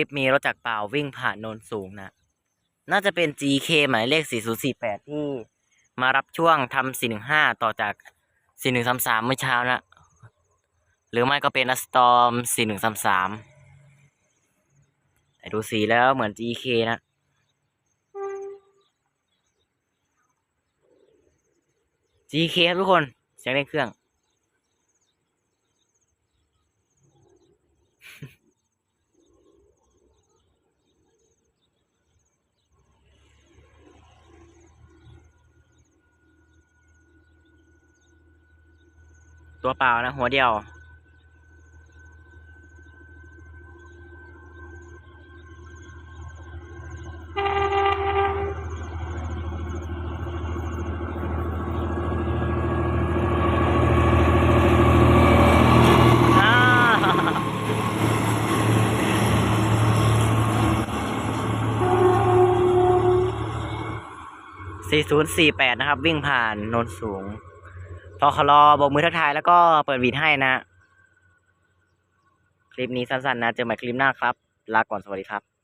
คลิปมีรถจักรเปล่าวิ่งผ่านโนนสูงนะ น่าจะเป็น GK หมายเลข 4048 ที่มารับช่วงทำ415 ต่อจาก 4133 เมื่อเช้านะ หรือไม่ก็เป็นอัสตอม 4133 แต่ดูสีแล้วเหมือน GK นะ GK คทุกคนเสียงเร่งเครื่อง ตัวเปล่านะ หัวเดียวอ่าสี่ศูนย์สี่แปดนะครับ วิ่งผ่านโนนสูง พอคลอบอกมือทักทายแล้วก็เปิดวีดให้นะ คลิปนี้สั้นๆนะ เจอใหม่คลิปหน้าครับ ลาก่อนสวัสดีครับ